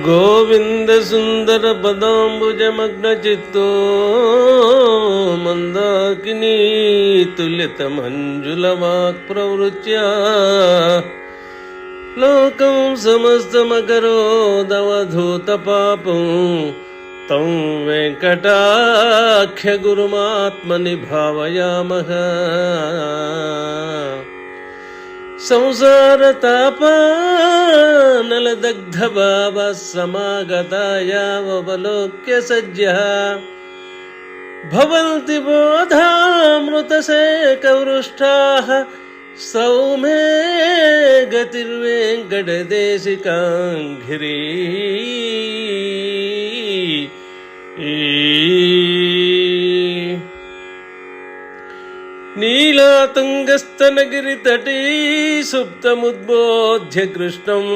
गोविन्दसुन्दरपदाम्बुजमग्नचित्तो मन्दाकिनीतुल्यतमञ्जुलवाक्प्रवृत्य लोकं समस्तमकरोदवधूतपापं तं वेङ्कटाख्यगुरुमात्मनि भावयामः संसार ताप नल संसारतापानलदग्धभावः समागता यावलोक्य सज्ज भवन्ति बोधामृतसेकवृष्टाः सौमे गतिर्वेङ्कटदेशिकाङ्घ्री। नीलातुङ्गस्तनगिरितटी सुप्तमुद्बोध्य कृष्णम्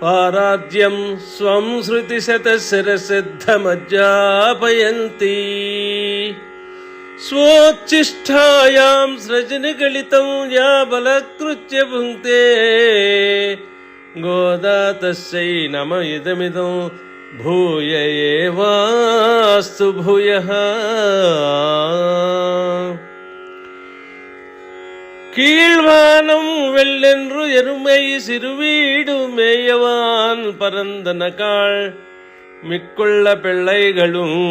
पाराद्यं स्वं श्रुतिशतशिरसिद्धमज्जापयन्ती स्वोच्छिष्ठायां सृजनिगलितं या बलकृत्य भुङ्क्ते गोदा तस्यै नम इदमिदं भूय एवास्तु भूयः கீழ்வானம் வெள்ளென்று எருமை சிறுவீடு மேயவான் பரந்தனகாள் மிக்குள்ள பிள்ளைகளும்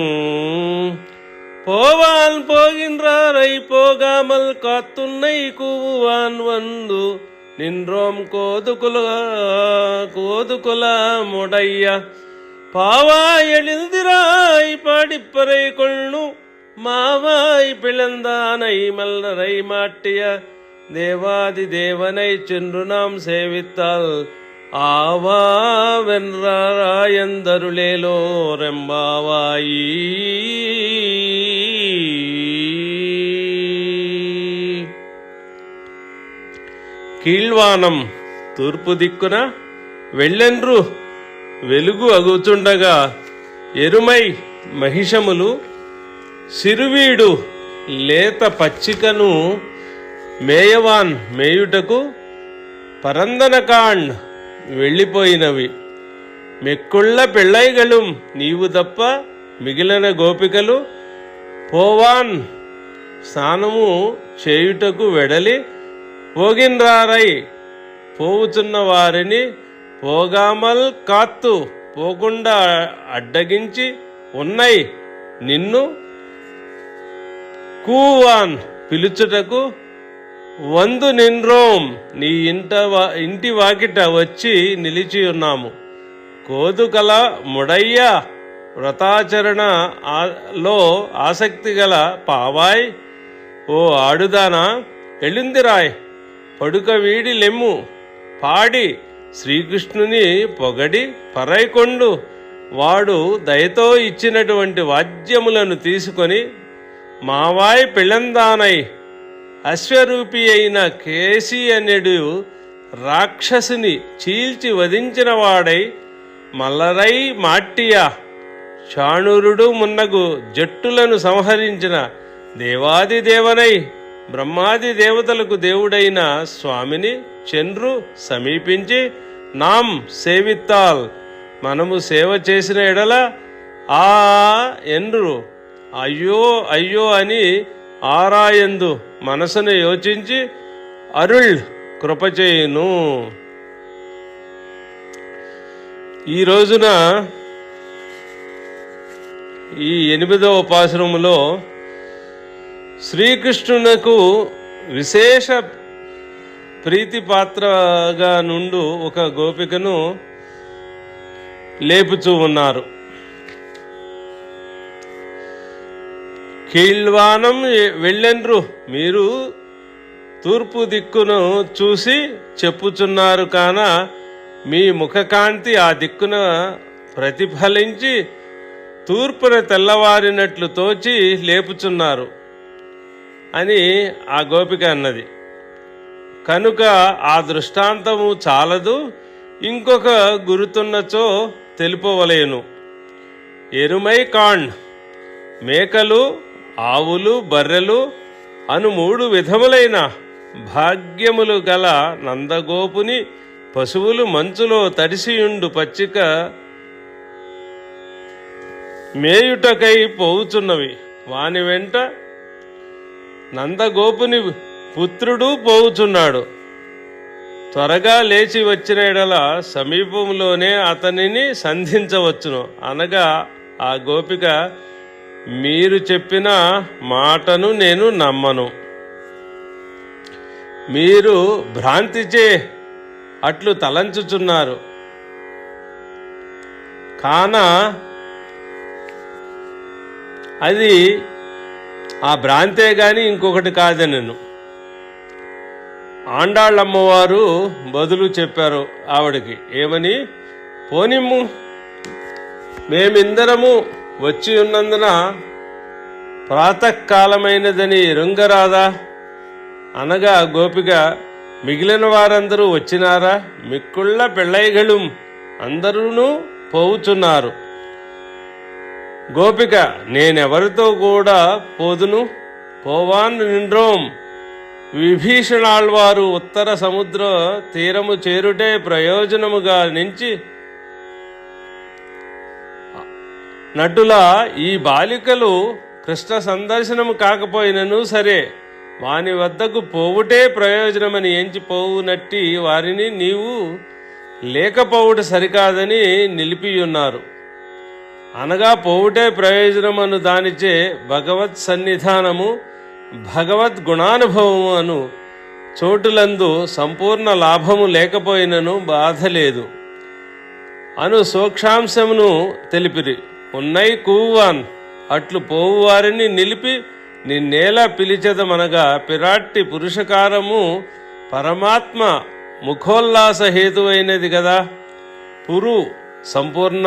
போவான் போகின்றாரை போகாமல் காத்துன்னை கூவுவான் வந்து நின்றோம் கோதுகுல கோதுகுல முடைய. பாவாய் எழுந்திராய் பாடிப்பறை கொள்ளும் மாவாய் பிளந்தானை மல்லரை மாட்டிய. தேவாதி தேவனை சென்று நாம் சேவித்தால் ஆவாவென்றாயந்தருளேலோரெம்பாவாயி కీళ్వానం తూర్పు దిక్కున వెళ్ళెండ్రు వెలుగు అగుచుండగా ఎరుమై మహిషములు సిరువీడు లేత పచ్చికను మేయవాన్ మేయుటకు పరందనకాండ్ వెళ్ళిపోయినవి. మెక్కుళ్ళ పెళ్ళైగలు నీవు తప్ప మిగిలిన గోపికలు పోవాన్ స్నానము చేయుటకు వెడలి పోగిన్రారై. పోవుచున్న వారిని పోగామల్ కాత్తు పోకుండా అడ్డగించి ఉన్నై నిన్ను కూవాన్ పిలుచుటకు వందు నిన్రోం నీ ఇంట ఇంటి వాకిట వచ్చి నిలిచి ఉన్నాము. కోదుకల ముడయ్య వ్రతాచరణ లో ఆసక్తి గల పావాయ్ ఓ ఆడుదానా ఎళ్ళుందిరాయ్ పడుక వీడి లెమ్ము పాడి శ్రీకృష్ణుని పొగడి పరైకొండు వాడు దయతో ఇచ్చినటువంటి వాద్యములను తీసుకొని మావాయ్ పెళ్ళందానై అశ్వరూపి అయిన కేసి అనేడు రాక్షసుని చీల్చి వధించిన వాడై మల్లరై మాట్టియా చాణురుడు మున్నగు జట్టులను సంహరించిన దేవాది దేవనై బ్రహ్మాది దేవతలకు దేవుడైన స్వామిని చంద్రు సమీపించి నాం సేవిత్తాల్ మనము సేవ చేసిన ఎడల ఆ ఎండ్రు అయ్యో అయ్యో అని ఆరాయందు మనసును యోచించి అరుళ్ కృపచేయును. ఈ రోజున ఈ ఎనిమిదవ ఉపాసనములో శ్రీకృష్ణునకు విశేష ప్రీతిపాత్రగా నుండు ఒక గోపికను లేపుచూ ఉన్నారు. కీళ్వానం వెళ్ళెన్రు మీరు తూర్పు దిక్కును చూసి చెప్పుచున్నారు కాన మీ ముఖకాంతి ఆ దిక్కున ప్రతిఫలించి తూర్పున తెల్లవారినట్లు తోచి లేపుచున్నారు అని ఆ గోపిక అన్నది. కనుక ఆ దృష్టాంతము చాలదు ఇంకొక గురుతున్నచో తెలుపవలేను. ఎరుమై కాండ్. మేకలు ఆవులు బర్రెలు అను మూడు విధములైన భాగ్యములు గల నందగోపుని పశువులు మంచులో తడిసియుండు పచ్చిక మేయుటకై పోవుచున్నవి. వాని వెంట నందగోపుని పుత్రుడు పోవుచున్నాడు. త్వరగా లేచి వచ్చిన ఎడల సమీపంలోనే అతనిని సంధించవచ్చును. అనగా ఆ గోపిక మీరు చెప్పిన మాటను నేను నమ్మను. మీరు భ్రాంతిచే అట్లు తలంచుచున్నారు. కాన అది ఆ భ్రాంతే గాని ఇంకొకటి కాదనను. ఆండాళ్ళమ్మవారు బదులు చెప్పారు ఆవిడకి ఏమని? పోనిమ్ము. మేమిందరము వచ్చి ఉన్నందున ప్రాతకాలమైనదని రుంగరాదా అనగా గోపిక మిగిలిన వారందరూ వచ్చినారా? మిక్కుళ్ళ పెళ్ళైగళం అందరూ పోవుచున్నారు. గోపిక నేనెవరితో కూడా పోదును? పోవాన్ నిండ్రోం. విభీషణాళ్వారు ఉత్తర సముద్ర తీరము చేరుటే ప్రయోజనముగా నించి నటుల ఈ బాలికలు కృష్ణ సందర్శనము కాకపోయినను సరే వాని వద్దకు పోవుటే ప్రయోజనమని ఎంచిపోవు నట్టి వారిని నీవు లేకపోవుట సరికాదని నిలిపియున్నారు. అనగా పోవుటే ప్రయోజనమను దానిచే భగవత్ సన్నిధానము భగవద్ గుణానుభవము అను చోటులందు సంపూర్ణ లాభము లేకపోయినను బాధ లేదు అను సూక్షాంశమును తెలిపిరి. ఉన్నై కూవాన్ అట్లు పోవువారిని నిలిపి నిన్నేలా పిలిచెదమనగా పిరాట్టి పురుషకారము పరమాత్మ ముఖోల్లాస హేతువైనది కదా పురు సంపూర్ణ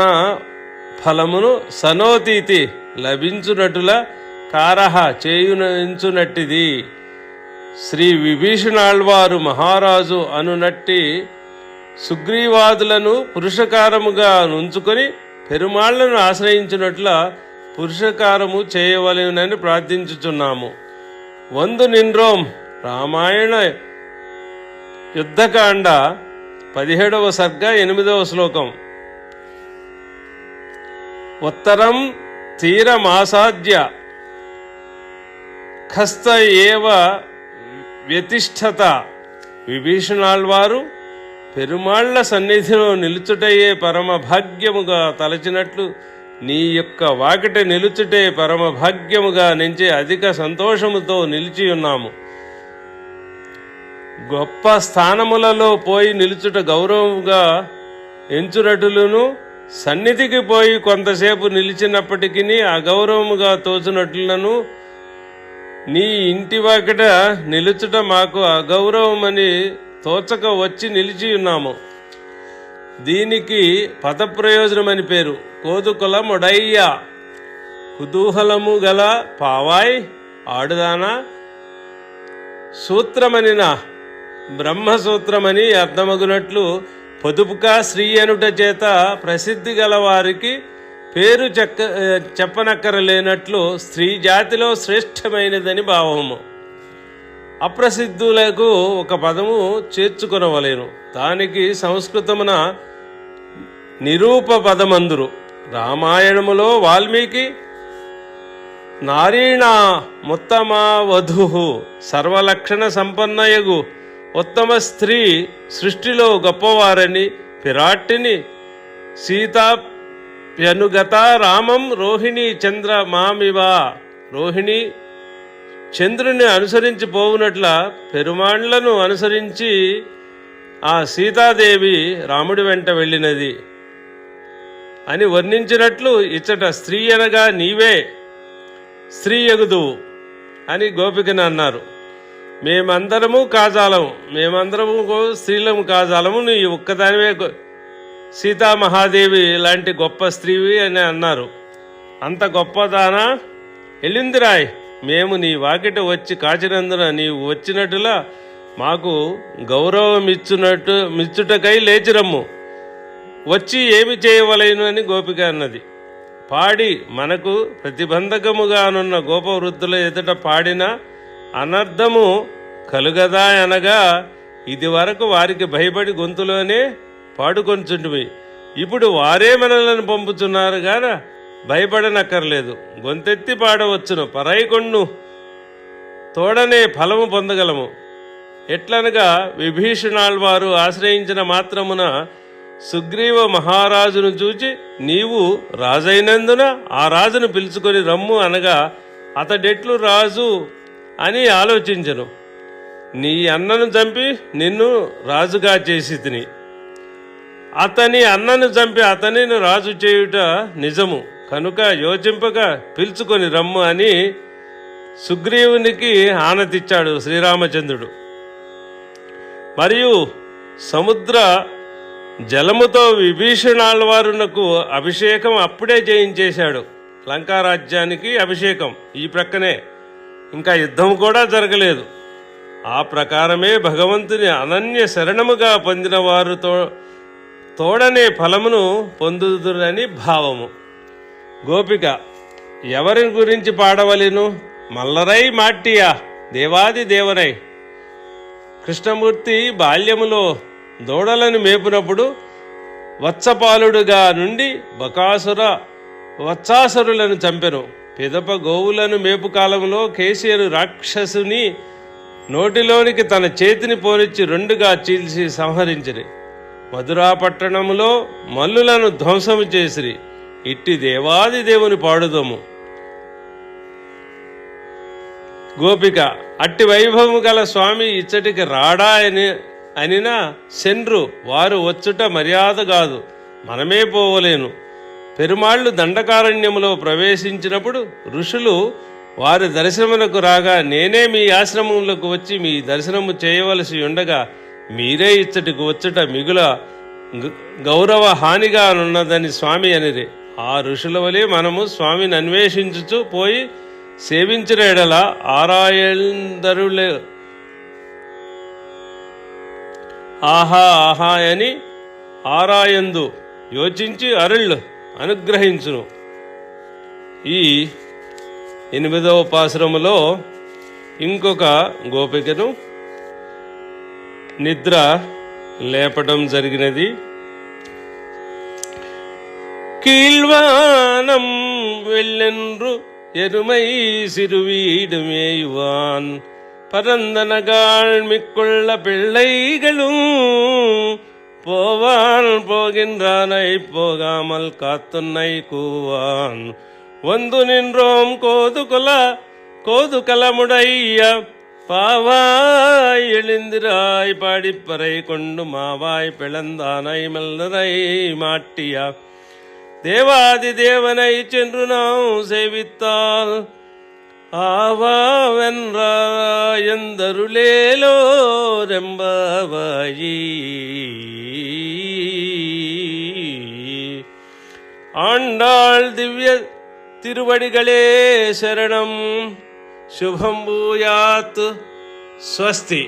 ఫలమును సనోతీతి లభించునటుల కారహ చేయునించునట్టిది. శ్రీ విభీషణాళ్వారు మహారాజు అనునట్టి సుగ్రీవాదులను పురుషకారముగా నుంచుకొని పెరుమాళ్ళను ఆశ్రయించినట్ల పురుషకారము చేయవలెనని ప్రార్థించుచున్నాము. వందు నిండ్రోం రామాయణ యుద్ధకాండ పదిహేడవ సర్గ ఎనిమిదవ శ్లోకం. ఉత్తరం తీరమాసాద్య ఖస్త ఏవ వ్యతిష్ఠత విభీషణాళ్వారు పెరుమాళ్ళ సన్నిధిలో నిలుచుటయే పరమ భాగ్యముగా తలచినట్లు నీ యొక్క వాకిట నిలుచుటే పరమ భాగ్యముగా నుంచి అధిక సంతోషముతో నిలిచి ఉన్నాము గొప్ప స్థానములలో పోయి నిలుచుట గౌరవముగా ఎంచునటులను సన్నిధికి పోయి కొంతసేపు నిలిచినప్పటికీ అగౌరవముగా తోచునట్లను నీ ఇంటి వాకిట నిలుచుట మాకు అగౌరవమని తోచక వచ్చి నిలిచి ఉన్నాము. దీనికి పదప్రయోజనమని పేరు. కోదుకులముడయ్య కుతూహలము గల పావాయ్ ఆడుదానా? సూత్రమనిన? బ్రహ్మసూత్రమని అర్థమగునట్లు పొదుపుగా శ్రీ అనుట చేత ప్రసిద్ధి గల వారికి పేరు చెక్క చెప్పనక్కరలేనట్లు స్త్రీ జాతిలో శ్రేష్టమైనదని భావము. అప్రసిద్ధులకు ఒక పదము చేర్చుకొనవలేను. దానికి సంస్కృతమున నిరూప పదమందురు. రామాయణములో వాల్మీకి నారీణ ముత్తమా వధు సర్వలక్షణ సంపన్నయగు ఉత్తమ స్త్రీ సృష్టిలో గొప్పవారని పిరాట్టిని సీతాప్యనుగత రామం రోహిణి చంద్ర మామివా రోహిణి చంద్రుని అనుసరించి పోవునట్ల పెరుమాండ్లను అనుసరించి ఆ సీతాదేవి రాముడి వెంట వెళ్ళినది. అని వర్ణించినట్లు ఇచ్చట స్త్రీ అనగా నీవే స్త్రీ ఎగుదువు అని గోపికని అన్నారు. మేమందరము కాజాలము మేమందరము స్త్రీలము కాజాలము నీ ఒక్కదానివే సీతామహాదేవి లాంటి గొప్ప స్త్రీవి అని అన్నారు. అంత గొప్పదానా? ఎల్లిందిరాయ్. మేము నీ వాకిట వచ్చి కాచినందున నీవు వచ్చినట్టులా మాకు గౌరవం ఇచ్చునట్టు మిచ్చుటకై లేచిరమ్ము. వచ్చి ఏమి చేయవలేను అని గోపిక అన్నది. పాడి మనకు ప్రతిబంధకముగానున్న గోపవృద్ధుల ఎదుట పాడిన అనర్థము కలుగదా అనగా ఇది వరకు వారికి భయపడి గొంతులోనే పాడుకొంచుంటివి ఇప్పుడు వారే మనలను పంపుతున్నారు గాన భయపడనక్కర్లేదు. గొంతెత్తి పాడవచ్చును. పరైకొండు తోడనే ఫలము పొందగలము. ఎట్లనగా విభీషణాల్ వారు ఆశ్రయించిన మాత్రమున సుగ్రీవ మహారాజును చూచి నీవు రాజైనందున ఆ రాజును పిలుచుకొని రమ్ము అనగా అతడెట్లు రాజు అని ఆలోచించను. నీ అన్నను చంపి నిన్ను రాజుగా చేసి తిని. అతని అన్నను చంపి అతనిని రాజు చేయుట నిజము. కనుక యోచింపక పిలుచుకొని రమ్ము అని సుగ్రీవునికి ఆనతిచ్చాడు శ్రీరామచంద్రుడు. మరియు సముద్ర జలముతో విభీషణాల వారునకు అభిషేకం అప్పుడే చేయించేశాడు లంకారాజ్యానికి అభిషేకం ఈ ప్రక్కనే. ఇంకా యుద్ధం కూడా జరగలేదు. ఆ ప్రకారమే భగవంతుని అనన్య శరణముగా పొందిన వారుతో తోడనే ఫలమును పొందుదురని భావము. గోపిక ఎవరి గురించి పాడవలను? మల్లరై మాట్టియా దేవాది దేవరై. కృష్ణమూర్తి బాల్యములో దూడలను మేపునప్పుడు వత్సపాలుడుగా నుండి బకాసుర వత్సాసురులను చంపెను. పిదప గోవులను మేపు కాలంలో కేసీఆర్ రాక్షసుని నోటిలోనికి తన చేతిని పోనిచ్చి రెండుగా చీల్చి సంహరించిరి. మధురా పట్టణములో మల్లులను ధ్వంసము చేసిరి. ఇట్టి దేవాది దేవుని పాడుదము. గోపిక అట్టి వైభవము గల స్వామి ఇచ్చటికి రాడా అని అనినా శండ్రు వారు వచ్చుట మర్యాద కాదు మనమే పోవలేను. పెరుమాళ్ళు దండకారణ్యములో ప్రవేశించినప్పుడు ఋషులు వారి దర్శనమునకు రాగా నేనే మీ ఆశ్రమములకు వచ్చి మీ దర్శనము చేయవలసి ఉండగా మీరే ఇచ్చటికి వచ్చుట మిగుల గ- గౌరవ హానిగానున్నదని స్వామి అనిరే. ఆ ఋషుల వలె మనము స్వామిని అన్వేషించుచు పోయి సేవించిన ఎడల ఆరాయందరులే. ఆహా ఆహా అని ఆరాయందు యోచించి అరుళ్ళు అనుగ్రహించును. ఈ ఎనిమిదవ పాశ్రములో ఇంకొక గోపికను నిద్ర లేపటం జరిగినది. கீழ்வானம் வெள்ளென்று எருமை சிறுவீடுமேயுவான் பரந்தனகாள் மிக்குள்ள பிள்ளைகளும் போவான். போகின்றானை போகாமல் காத்துன்னை கூவான். வந்து நின்றோம் கோதுகுல கோதுகலமுடைய பாவாய் எழுந்திராய். பாடிப்பறை கொண்டு மாவாய் பிளந்தானை மல்லரை மாட்டியா. தேவாதி தேவனை சென்று நாம் சேவித்தால் ஆவாவென்றருளேலோ ரெம்பவாயி ஆண்டாள் திவ்ய திருவடிகளே சரணம். சுபம் பூயாத். ஸ்வஸ்தி.